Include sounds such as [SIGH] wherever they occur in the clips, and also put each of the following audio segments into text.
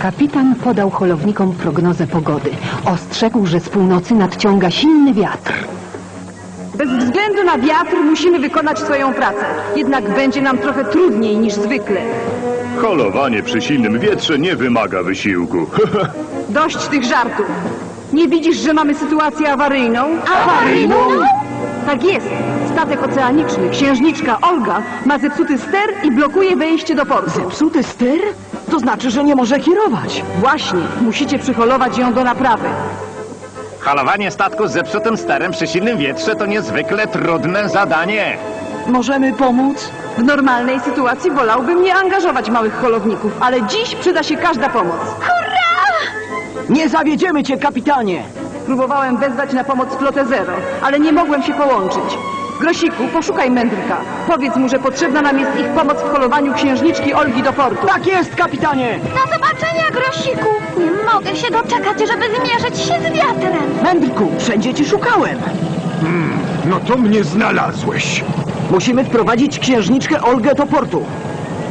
Kapitan podał holownikom prognozę pogody. Ostrzegł, że z północy nadciąga silny wiatr. Bez względu na wiatr musimy wykonać swoją pracę. Jednak będzie nam trochę trudniej niż zwykle. Holowanie przy silnym wietrze nie wymaga wysiłku. [LAUGHS] Dość tych żartów. Nie widzisz, że mamy sytuację awaryjną? Awaryjną? Tak jest. Statek oceaniczny, księżniczka Olga, ma zepsuty ster i blokuje wejście do portu. Zepsuty ster? To znaczy, że nie może kierować. Właśnie, musicie przyholować ją do naprawy. Halowanie statku z zepsutym sterem przy silnym wietrze to niezwykle trudne zadanie. Możemy pomóc? W normalnej sytuacji wolałbym nie angażować małych holowników, ale dziś przyda się każda pomoc. Nie zawiedziemy cię, kapitanie! Próbowałem wezwać na pomoc flotę Zero, ale nie mogłem się połączyć. Grosiku, poszukaj mędrka. Powiedz mu, że potrzebna nam jest ich pomoc w holowaniu księżniczki Olgi do portu. Tak jest, kapitanie! Do zobaczenia, Grosiku! Nie mogę się doczekać, żeby zmierzyć się z wiatrem. Mędrku, wszędzie ci szukałem. No to mnie znalazłeś. Musimy wprowadzić księżniczkę Olgę do portu.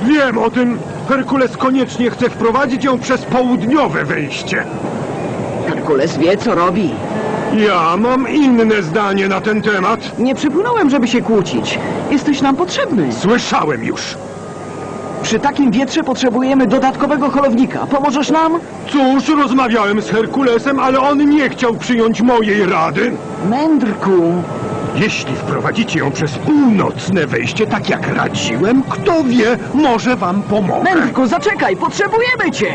Wiem o tym. Herkules koniecznie chce wprowadzić ją przez południowe wejście. Herkules wie, co robi. Ja mam inne zdanie na ten temat. Nie przypłynąłem, żeby się kłócić. Jesteś nam potrzebny. Słyszałem już. Przy takim wietrze potrzebujemy dodatkowego holownika. Pomożesz nam? Cóż, rozmawiałem z Herkulesem, ale on nie chciał przyjąć mojej rady. Mędrku, Jeśli wprowadzicie ją przez północne wejście, tak jak radziłem, kto wie, może wam pomogę. Mędrku, zaczekaj, potrzebujemy cię!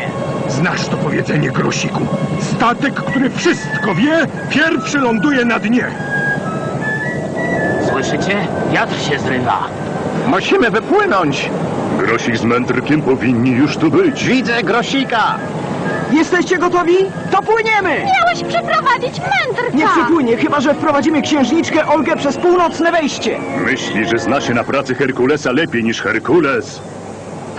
Znasz to powiedzenie, Grosiku. Statek, który wszystko wie, pierwszy ląduje na dnie. Słyszycie? Wiatr się zrywa. Musimy wypłynąć. Grosik z mędrkiem powinni już tu być. Widzę grosika. Jesteście gotowi? To płyniemy! Miałeś przyprowadzić mędrka! Nie przypłynie, chyba że wprowadzimy księżniczkę Olgę przez północne wejście. Myśli, że zna się na pracy Herkulesa lepiej niż Herkules.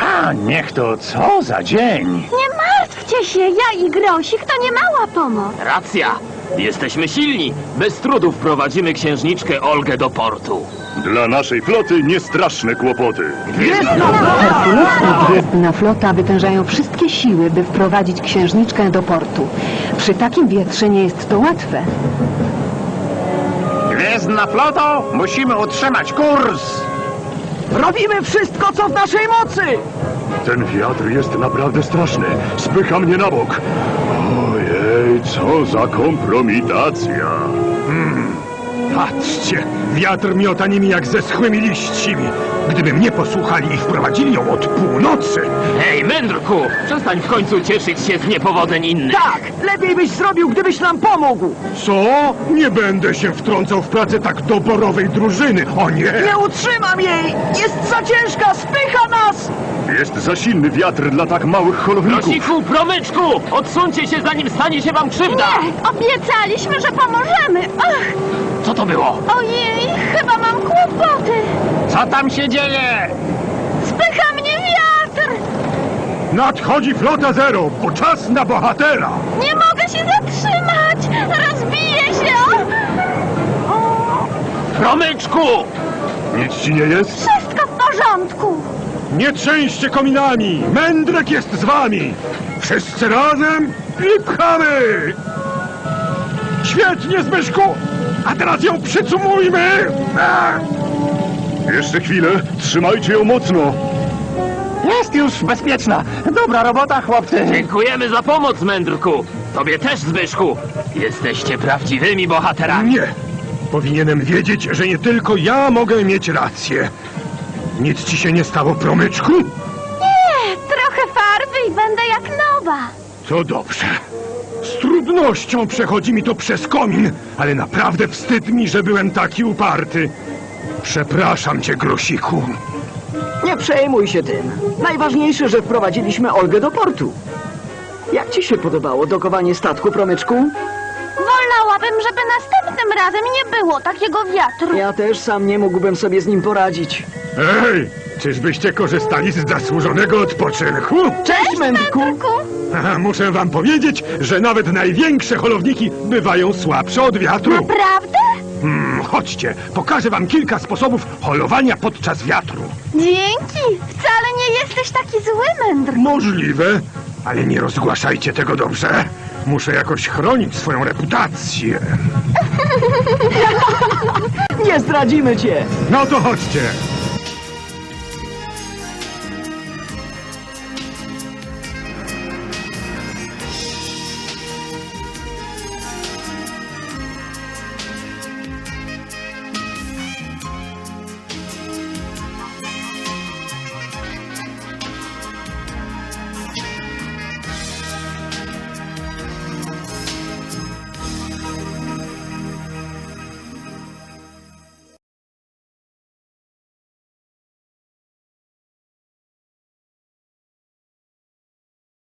A, niech to co za dzień. Nie martwcie się, ja i Grosik to nie mała pomoc. Racja! Jesteśmy silni. Bez trudu wprowadzimy księżniczkę Olgę do portu. Dla naszej floty niestraszne kłopoty. Herkules i Gwiezdna Flota wytężają wszystkie siły, by wprowadzić księżniczkę do portu. Przy takim wietrze nie jest to łatwe. Gwiezdna floto, musimy utrzymać kurs. Robimy wszystko, co w naszej mocy! Ten wiatr jest naprawdę straszny. Spycha mnie na bok. Ojej, co za kompromitacja. Patrzcie, wiatr miota nimi jak ze schłymi liśćmi. Gdyby mnie posłuchali i wprowadzili ją od północy, Hej, mędrku! Przestań w końcu cieszyć się z niepowodzeń innych. Tak! Lepiej byś zrobił, gdybyś nam pomógł! co? Nie będę się wtrącał w pracę tak doborowej drużyny, o nie! Nie utrzymam jej! Jest za ciężka, spycha nas! Jest za silny wiatr dla tak małych holowników. Grosiku, promyczku! Odsuńcie się, zanim stanie się wam krzywda! Nie, obiecaliśmy, że pomożemy. Ach, Co to było? ojej, chyba mam kłopoty. Co tam się dzieje? Spycha mnie wiatr! Nadchodzi flota Zero, bo czas na bohatera! Nie mogę się zatrzymać! Rozbiję się! O, Promyczku! Nic ci nie jest? wszystko w porządku! Nie trzęście kominami! Mędrek jest z wami! Wszyscy razem i pchamy! Świetnie, Zbyszku! A teraz ją przycumujmy! Jeszcze chwilę, trzymajcie ją mocno. Jest już bezpieczna. Dobra robota, chłopcy. Dziękujemy za pomoc, mędrku! Tobie też, Zbyszku! Jesteście prawdziwymi bohaterami. Nie! Powinienem wiedzieć, że nie tylko ja mogę mieć rację. Nic ci się nie stało, promyczku? Nie, trochę farby i będę jak nowa. To dobrze. Z trudnością przechodzi mi to przez komin, ale naprawdę wstyd mi, że byłem taki uparty. Przepraszam cię, Grosiku. Nie przejmuj się tym. Najważniejsze, że wprowadziliśmy Olgę do portu. Jak ci się podobało dokowanie statku, promyczku? Wolałabym, żeby następnym razem nie było takiego wiatru. Ja też sam nie mógłbym sobie z nim poradzić. Ej, czyżbyście korzystali z zasłużonego odpoczynku? Cześć, Mędrku! Mędrku, Haha, Muszę wam powiedzieć, że nawet największe holowniki bywają słabsze od wiatru. naprawdę? Hmm, chodźcie, pokażę wam kilka sposobów holowania podczas wiatru. Dzięki! Wcale nie jesteś taki zły, mędrku. Możliwe, Ale nie rozgłaszajcie tego dobrze. Muszę jakoś chronić swoją reputację. [LAUGHS] Nie zdradzimy cię! No to chodźcie.